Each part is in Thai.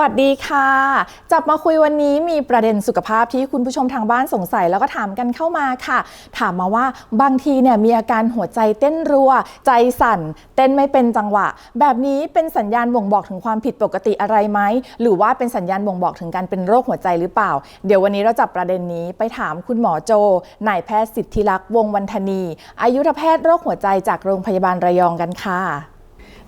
วัสดีค่ะ จับมาคุยวันนี้มีประเด็นสุขภาพที่คุณผู้ชมทางบ้านสงสัยแล้วก็ถามกันเข้ามาค่ะ ถามมาว่าบางทีเนี่ยมีอาการหัวใจเต้นรัว ใจสั่น เต้นไม่เป็นจังหวะ แบบนี้เป็นสัญญาณบ่งบอกถึงความผิดปกติอะไรไหมหรือว่าเป็นสัญญาณบ่งบอกถึงการเป็นโรคหัวใจหรือเปล่า เดี๋ยววันนี้เราจับประเด็นนี้ไปถามคุณหมอโจนายแพทย์สิทธิลักษ์วงวันธนี อายุรแพทย์โรคหัวใจจากโรงพยาบาลระยองกันค่ะ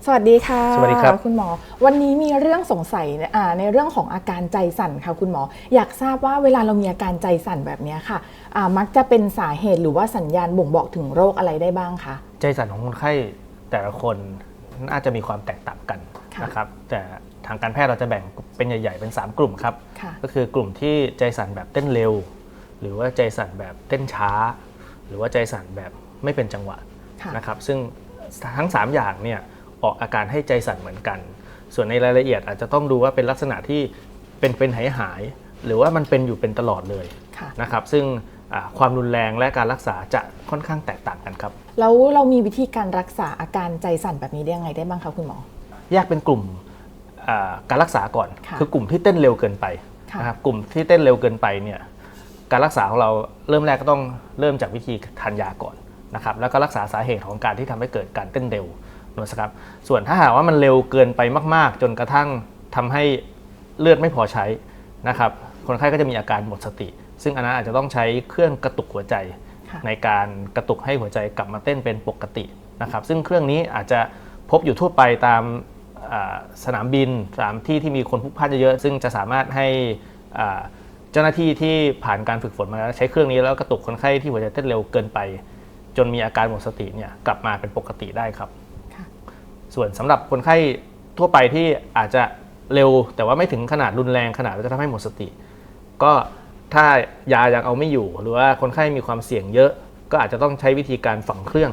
สวัสดีค่ะสวัสดีครับคุณหมอ วันนี้มีเรื่องสงสัยอ่าในเรื่องของอาการใจสั่นค่ะคุณหมอ อยากทราบว่าเวลาเรามีอาการใจสั่นแบบเนี้ยค่ะอ่ามักจะเป็นสาเหตุหรือว่าสัญญาณบ่งบอกถึงโรคอะไรได้บ้างคะใจสั่นของคนไข้แต่ละคนน่าจะมีความแตกต่างกันค่ะนะครับแต่ทางการแพทย์เราจะแบ่งเป็นใหญ่ๆเป็น 3 กลุ่มครับค่ะก็คือกลุ่มที่ใจสั่นแบบเต้นเร็ว หรือว่าใจสั่นแบบเต้นช้า หรือว่าใจสั่นแบบไม่เป็นจังหวะค่ะนะครับซึ่งทั้ง 3 อย่างเนี่ย ออกอาการให้ใจสั่นเหมือนกัน ส่วนในรายละเอียดอาจจะต้องดูว่าเป็นลักษณะที่เป็นเป็นหายหายๆหรือว่ามันเป็นอยู่เป็นตลอดเลยค่ะนะครับ ซึ่งอ่าความรุนแรงและการรักษาจะค่อนข้างแตกต่างกันครับ แล้วเรามีวิธีการรักษาอาการใจสั่นแบบนี้ได้ยังไงได้บ้างคะคุณหมอ แยกเป็นกลุ่มอ่าการรักษาก่อนค่ะคือกลุ่มที่เต้นเร็วเกินไปค่ะนะครับกลุ่มที่เต้นเร็วเกินไปเนี่ยการรักษาของเราเริ่มแรกก็ต้องเริ่มจากวิธีทานยาก่อนนะครับแล้วก็รักษาสาเหตุของการที่ทำให้เกิดการเต้นเร็ว นะครับส่วนถ้าหากว่ามันเร็วเกินไปมาก ๆ จนกระทั่งทำให้เลือดไม่พอใช้นะครับคนไข้ก็จะมีอาการหมดสติ ซึ่งอันนั้นอาจจะต้องใช้เครื่องกระตุกหัวใจค่ะในการกระตุกให้หัวใจกลับมาเต้นเป็นปกตินะครับซึ่งเครื่องนี้อาจจะพบอยู่ทั่วไปตามอ่าสนามบินสถานที่ที่มีคนพลุกพล่านเยอะๆซึ่งจะสามารถให้อ่าเจ้าหน้าที่ที่ผ่านการฝึกฝนมาแล้วใช้เครื่องนี้แล้วกระตุกคนไข้ที่หัวใจเต้นเร็วเกินไป จนมีอาการหมดสติเนี่ยกลับมาเป็นปกติได้ครับค่ะ ส่วนสำหรับคนไข้ทั่วไปที่อาจจะเร็ว แต่ว่าไม่ถึงขนาดรุนแรงขนาดว่าจะทำให้หมดสติ ก็ถ้ายายังเอาไม่อยู่ หรือว่าคนไข้มีความเสี่ยงเยอะ ก็อาจจะต้องใช้วิธีการฝังเครื่อง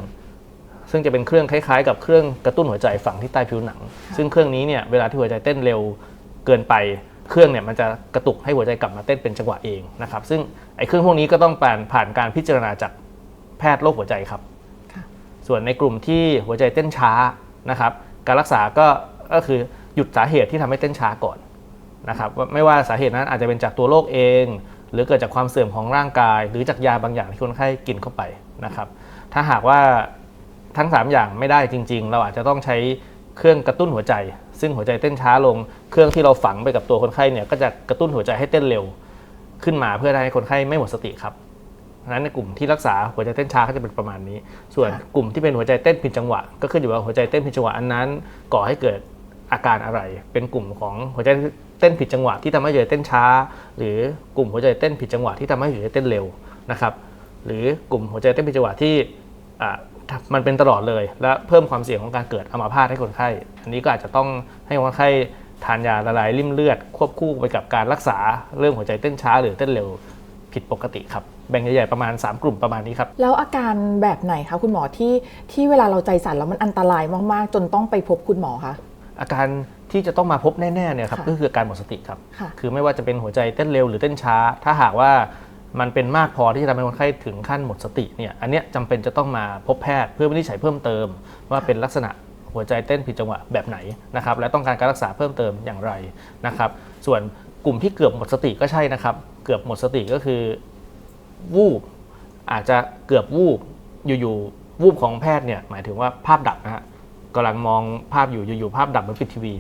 ซึ่งจะเป็นเครื่องคล้ายๆ กับเครื่องกระตุ้นหัวใจฝังที่ใต้ผิวหนัง ซึ่งเครื่องนี้เนี่ยเวลาที่หัวใจเต้นเร็วเกินไปเครื่องเนี่ยมันจะกระตุกให้หัวใจกลับมาเต้นเป็นจังหวะเองนะครับซึ่งไอ้เครื่องพวกนี้ก็ต้องผ่านผ่านการพิจารณาจากแพทย์โรคหัวใจครับค่ะส่วนในกลุ่มที่หัวใจเต้นช้า นะครับการรักษาก็ก็คือหยุดสาเหตุที่ทำให้เต้นช้าก่อนนะครับไม่ว่าสาเหตุนั้นอาจจะเป็นจากตัวโรคเอง หรือเกิดจากความเสื่อมของร่างกาย หรือจากยาบางอย่างที่คนไข้กินเข้าไปนะครับถ้าหากว่าทั้ง 3 อย่างไม่ได้จริง ๆ เราอาจจะต้องใช้เครื่องกระตุ้นหัวใจ ซึ่งหัวใจเต้นช้าลง เครื่องที่เราฝังไปกับตัวคนไข้เนี่ยก็จะกระตุ้นหัวใจให้เต้นเร็ว ขึ้นมาเพื่อให้คนไข้ไม่หมดสติครับ นั้นในกลุ่มที่รักษาหัวใจเต้นช้าก็จะเป็นประมาณนี้ ส่วนค่ะกลุ่มที่เป็นหัวใจเต้นผิดจังหวะ ก็ขึ้นอยู่ว่าหัวใจเต้นผิดจังหวะอันนั้นก่อให้เกิดอาการอะไร เป็นกลุ่มของหัวใจเต้นผิดจังหวะที่ทำให้หัวใจเต้นช้า หรือกลุ่มหัวใจเต้นผิดจังหวะที่ทำให้หัวใจเต้นเร็วนะครับ หรือกลุ่มหัวใจเต้นผิดจังหวะที่อ่ามันเป็นตลอดเลย และเพิ่มความเสี่ยงของการเกิดอัมาพาตให้คนไข้ อันนี้ก็อาจจะต้องให้คนไข้ทานยาละลายริ่มเลือด ควบคู่ไปกับการรักษาเรื่องหัวใจเต้นช้าหรือเต้นเร็ว ผิดปกติครับ แบ่งใหญ่ๆประมาณ 3 กลุ่มประมาณนี้ครับ แล้วอาการแบบไหนคะคุณหมอที่ที่เวลาเราใจสั่นแล้วมันอันตรายมากๆ จนต้องไปพบคุณหมอคะอาการที่จะต้องมาพบแน่ๆเนี่ยครับค่ะก็คืออาการหมดสติครับค่ะคือไม่ว่าจะเป็นหัวใจเต้นเร็วหรือเต้นช้า ถ้าหากว่ามันเป็นมากพอที่จะทำให้คนไข้ถึงขั้นหมดสติเนี่ยอันเนี้ยจำเป็นจะต้องมาพบแพทย์เพื่อวินิจฉัยเพิ่มเติม ว่าเป็นลักษณะหัวใจเต้นผิดจังหวะแบบไหนนะครับและต้องการการรักษาเพิ่มเติมอย่างไรนะครับ ส่วน กลุ่มที่เกือบหมดสติก็ใช่นะครับ เกือบหมดสติก็คือวูบอาจจะเกือบวูบอยู่ๆวูบของแพทย์เนี่ยหมายถึงว่าภาพดับนะฮะกำลังมองภาพอยู่อยู่ๆภาพดับเหมือนปิดทีวี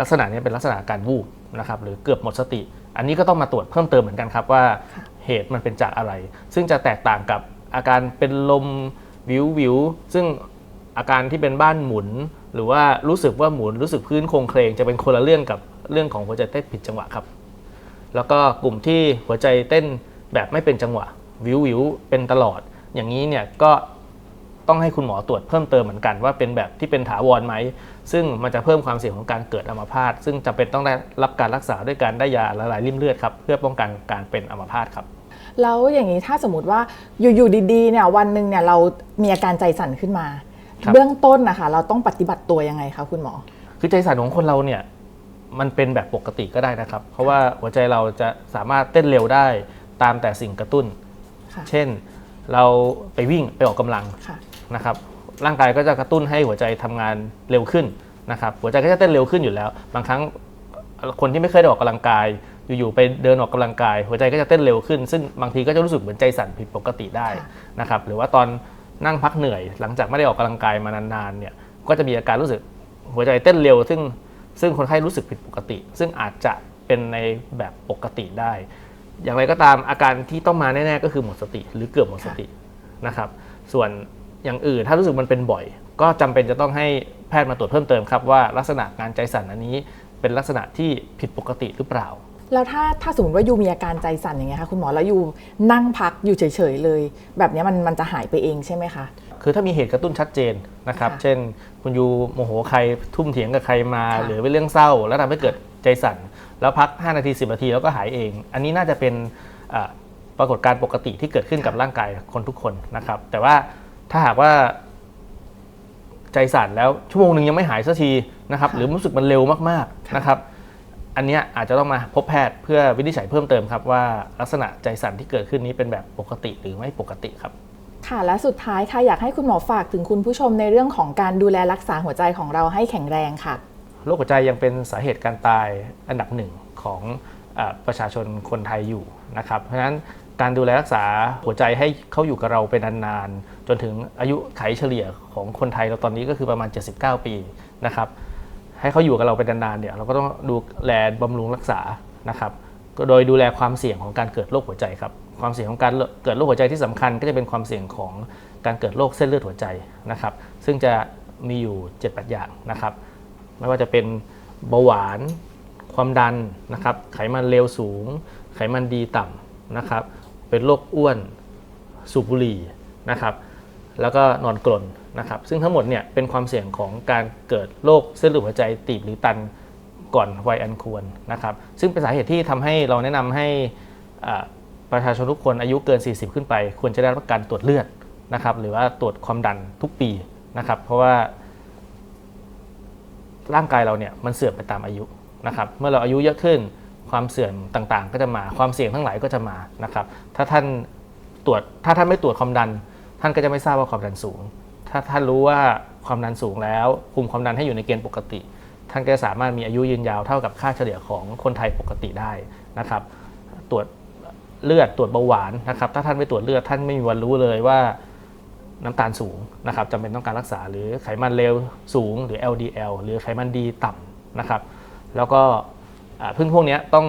ลักษณะนี้เป็นลักษณะการวูบนะครับหรือเกือบหมดสติ อันนี้ก็ต้องมาตรวจเพิ่มเติมเหมือนกันครับว่าเหตุมันเป็นจากอะไร ซึ่งจะแตกต่างกับอาการเป็นลมวิววิวซึ่งอาการที่เป็นบ้านหมุน หรือว่ารู้สึกว่าหมุนรู้สึกพื้นโครงเคลงจะเป็นคนละเรื่องกับเรื่องของหัวใจเต้นผิดจังหวะครับ แล้วก็กลุ่มที่หัวใจเต้นแบบไม่เป็นจังหวะวิววิวเป็นตลอด อย่างนี้เนี่ยก็ต้องให้คุณหมอตรวจเพิ่มเติมเหมือนกันว่าเป็นแบบที่เป็นถาวรไหม ซึ่งมันจะเพิ่มความเสี่ยงของการเกิดอัมาพาตซึ่งจำเป็นต้องได้รับการรักษาด้วยการได้ยาละลายริ่มเลือดครับเพื่อป้องกันการเป็นอัมาพาตครับแล้วอย่างนี้ถ้าสมมติว่าอยู่ๆดีๆเนี่ยวันหนึ่งเนี่ยเรามีอาการใจสั่นขึ้นมาครับเบื้องต้นนะคะเราต้องปฏิบัติตัวยังไงคะคุณหมอ คือใจสั่นของคนเราเนี่ย มันเป็นแบบปกติก็ได้นะครับ เพราะว่าหัวใจเราจะสามารถเต้นเร็วได้ตามแต่สิ่งกระตุ้น ค่ะเช่น เราไปวิ่งไปออกกำลังค่ะ นะครับร่างกายก็จะกระตุ้นให้หัวใจทำงานเร็วขึ้นนะครับหัวใจก็จะเต้นเร็วขึ้นอยู่แล้ว บางครั้งคนที่ไม่เคยได้ออกกำลังกาย อยู่ๆไปเดินออกกำลังกาย หัวใจก็จะเต้นเร็วขึ้น ซึ่งบางทีก็จะรู้สึกเหมือนใจสั่นผิดปกติได้ค่ะนะครับหรือว่าตอนนั่งพักเหนื่อย หลังจากไม่ได้ออกกำลังกายมานานๆเนี่ยก็จะมีอาการรู้สึกหัวใจเต้นเร็ว ซึ่ง ซึ่งคนไข้รู้สึกผิดปกติ ซึ่งอาจจะเป็นในแบบปกติได้ อย่างไรก็ตามอาการที่ต้องมาแน่ๆก็คือหมดสติ หรือเกือบหมดสตินะครับ ส่วนอย่างอื่นถ้ารู้สึกมันเป็นบ่อย ก็จำเป็นจะต้องให้แพทย์มาตรวจเพิ่มเติมครับว่าลักษณะการใจสั่นอันนี้เป็นลักษณะที่ผิดปกติหรือเปล่า แล้วถ้าถ้าสมมติว่ายูมีอาการใจสั่นอย่างเงี้ยค่ะคุณหมอแล้วยูนั่งพักอยู่เฉยๆเลย แบบเนี้ยมันมันจะหายไปเองใช่ไหมคะ คือถ้ามีเหตุกระตุ้นชัดเจนนะครับค่ะเช่น คุณยูโมโหใครทุ่มเถียงกับใครมาค่ะหรือเป็นเรื่องเศร้า แล้วทำให้เกิดใจสั่น แล้วพัก 5 นาที 10 นาทีแล้วก็หายเอง อันนี้น่าจะเป็นอ่าปรากฏการณ์ปกติที่เกิดขึ้นกับร่างกายคนทุกคนนะครับ แต่ว่าถ้าหากว่าใจสั่นแล้วชั่วโมงหนึ่งยังไม่หายสักทีนะครับค่ะหรือรู้สึกมันเร็วมากค่ะๆนะครับ อันเนี้ยอาจจะต้องมาพบแพทย์เพื่อวินิจฉัยเพิ่มเติมครับว่าลักษณะใจสั่นที่เกิดขึ้นนี้เป็นแบบปกติหรือไม่ปกติครับ ค่ะและสุดท้ายค่ะอยากให้คุณหมอฝากถึงคุณผู้ชมในเรื่องของการดูแลรักษาหัวใจของเราให้แข็งแรงค่ะโรคหัวใจยังเป็นสาเหตุการตายอันดับหนึ่งของอประชาชนคนไทยอยู่นะครับ เพราะฉะนั้นการดูแลรักษาหัวใจให้เขาอยู่กับเราเป็นนานๆ จนถึงอายุไขเฉลี่ยของคนไทยเราตอนนี้ก็คือประมาณ 79 ปีนะครับให้เขาอยู่กับเราเป็นนานๆเนี่ยเราก็ต้องดูแลบำรุงรักษานะครับโดยดูแลความเสี่ยงของการเกิดโรคหัวใจครับ ความเสี่ยงของการเกิดโรคหัวใจที่สำคัญก็จะเป็นความเสี่ยงของการเกิดโรคเส้นเลือดหัวใจนะครับ ซึ่งจะมีอยู่7-8อย่างนะครับ ไม่ว่าจะเป็นเบาหวาน ความดันนะครับ ไขมันเลวสูง ไขมันดีต่ำนะครับ เป็นโรคอ้วนสูบบุหรี่นะครับ แล้วก็นอนกรนนะครับ ซึ่งทั้งหมดเนี่ยเป็นความเสี่ยงของการเกิดโรคเส้นเลือดหัวใจตีบหรือตันก่อนวัยอันควรนะครับ ซึ่งเป็นสาเหตุที่ทำให้เราแนะนำให้อ่า ประชาชนทุกคนอายุเกิน 40 ขึ้นไป ควรจะได้รับการตรวจเลือดนะครับหรือว่าตรวจความดันทุกปีนะครับ เพราะว่า ร่างกายเราเนี่ยมันเสื่อมไปตามอายุนะครับ เมื่อเราอายุเยอะขึ้นความเสื่อมต่างๆ ก็จะมาความเสี่ยงทั้งหลายก็จะมานะครับ ถ้าท่านตรวจถ้าท่านไม่ตรวจความดัน ท่านก็จะไม่ทราบว่าความดันสูง ถ้าท่านรู้ว่าความดันสูงแล้วคุมความดันให้อยู่ในเกณฑ์ปกติ ท่านก็จะสามารถมีอายุยืนยาวเท่ากับค่าเฉลี่ยของคนไทยปกติได้นะครับ ตรวจ เลือดตรวจเบาหวานนะครับ ถ้าท่านไม่ตรวจเลือดท่านไม่มีวันรู้เลยว่าน้ำตาลสูงนะครับจำเป็นต้องการรักษาหรือไขมันเลวสูงหรือ LDL หรือไขมันดีต่ำนะครับ แล้วก็พึ่งพวกนี้ต้อง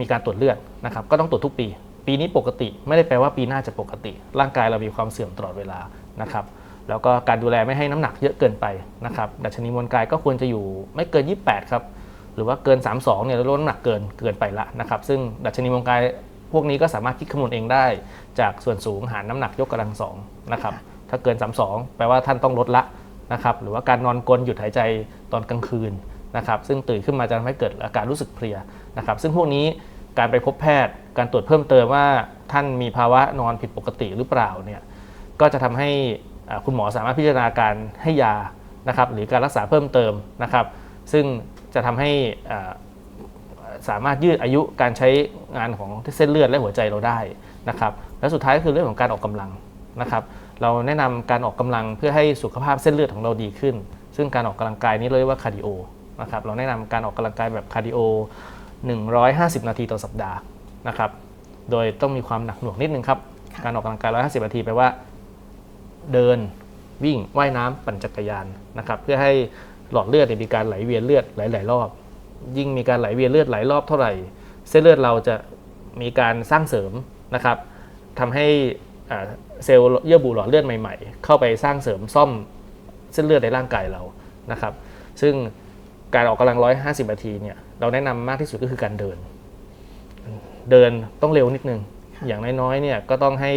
มีการตรวจเลือดนะครับ ก็ต้องตรวจทุกปี ปีนี้ปกติ ไม่ได้แปลว่าปีหน้าจะปกติ ร่างกายเรามีความเสื่อมตลอดเวลานะครับ แล้วก็การดูแลไม่ให้น้ำหนักเยอะเกินไปนะครับ ดัชนีมวลกายก็ควรจะอยู่ไม่เกิน 28 ครับ หรือว่าเกิน 32 เนี่ยลดน้ำหนักเกินเกินไปละนะครับ ซึ่งดัชนีมวลกาย พวกนี้ก็สามารถคิดคำนวณเองได้ จากส่วนสูงหารน้ำหนักยกกำลังสองนะครับ ถ้าเกิน 32 แปลว่าท่านต้องลดละนะครับ หรือว่าการนอนกลนหยุดหายใจตอนกลางคืนนะครับ ซึ่งตื่นขึ้นมาจะทำให้เกิดอาการรู้สึกเพลียนะครับ ซึ่งพวกนี้การไปพบแพทย์ การตรวจเพิ่มเติมว่าท่านมีภาวะนอนผิดปกติหรือเปล่าเนี่ย ก็จะทำให้อ่าคุณหมอสามารถพิจารณาการให้ยานะครับ หรือการรักษาเพิ่มเติมนะครับ ซึ่งจะทำให้อ่า สามารถยืดอายุการใช้งานของเส้นเลือดและหัวใจเราได้นะครับและสุดท้ายก็คือเรื่องของการออกกำลังนะครับเราแนะนำการออกกำลังเพื่อให้สุขภาพเส้นเลือดของเราดีขึ้น ซึ่งการออกกำลังกายนี้เรียกว่าคาร์ดิโอนะครับเราแนะนำการออกกำลังกายแบบคาร์ดิโอ 150 นาทีต่อสัปดาห์นะครับโดยต้องมีความหนักหน่วงนิดนึงครับค่ะการออกกำลังกาย 150 นาทีแปลว่า เดินวิ่งว่ายน้ำปั่นจักรยานนะครับเพื่อให้หลอดเลือดเนี่ยมีการไหลเวียนเลือดหลาย ๆ รอบ ยิ่งมีการไหลเวียนเลือดหลายรอบเท่าไหร่ เส้นเลือดเราจะมีการสร้างเสริมนะครับทำให้เซลล์เยื่อบุหลอดเลือดใหม่ๆ เข้าไปสร้างเสริมซ่อมเส้นเลือดในร่างกายเรานะครับ ซึ่งการออกกำลัง 150 นาทีเนี่ยเราแนะนำมากที่สุดก็คือการเดิน เดินต้องเร็วนิดนึง อย่างน้อยๆเนี่ยก็ต้องให้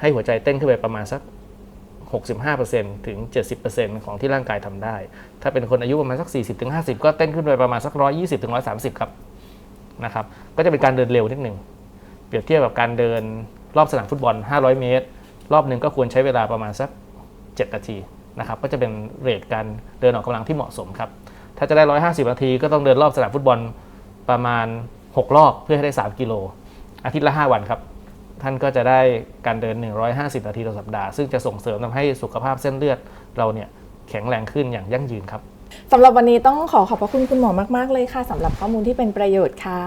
ให้หัวใจเต้นขึ้นไปประมาณสัก 65%ถึง 70%ของที่ร่างกายทำได้ ถ้าเป็นคนอายุประมาณสัก 40-50 ก็เต้นขึ้นไปประมาณสัก 120-130 ครับนะครับ ก็จะเป็นการเดินเร็วนิดหนึ่ง เปรียบเทียบกับการเดินรอบสนามฟุตบอล 500 เมตร รอบหนึ่งก็ควรใช้เวลาประมาณสัก 7 นาทีนะครับ ก็จะเป็นเรทการเดินออกกำลังที่เหมาะสมครับ ถ้าจะได้ 150 นาทีก็ต้องเดินรอบสนามฟุตบอลประมาณ 6 รอบเพื่อให้ได้ 3 กิโล อาทิตย์ละ 5 วันครับ ท่านก็จะได้การเดิน 150 นาทีต่อสัปดาห์ ซึ่งจะส่งเสริมทำให้สุขภาพเส้นเลือดเราเนี่ยแข็งแรงขึ้นอย่างยั่งยืนครับสำหรับวันนี้ต้องขอขอบพระคุณคุณหมอมาก ๆ เลยค่ะสำหรับข้อมูลที่เป็นประโยชน์ค่ะ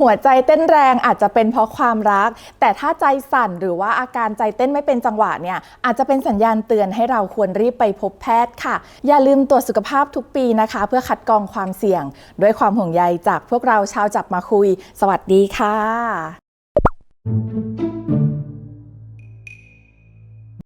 หัวใจเต้นแรงอาจจะเป็นเพราะความรัก แต่ถ้าใจสั่นหรือว่าอาการใจเต้นไม่เป็นจังหวะเนี่ยอาจจะเป็นสัญญาณเตือนให้เราควรรีบไปพบแพทย์ค่ะ อย่าลืมตรวจสุขภาพทุกปีนะคะ เพื่อคัดกรองความเสี่ยง ด้วยความห่วงใยจากพวกเราชาวจับมาคุย สวัสดีค่ะ Música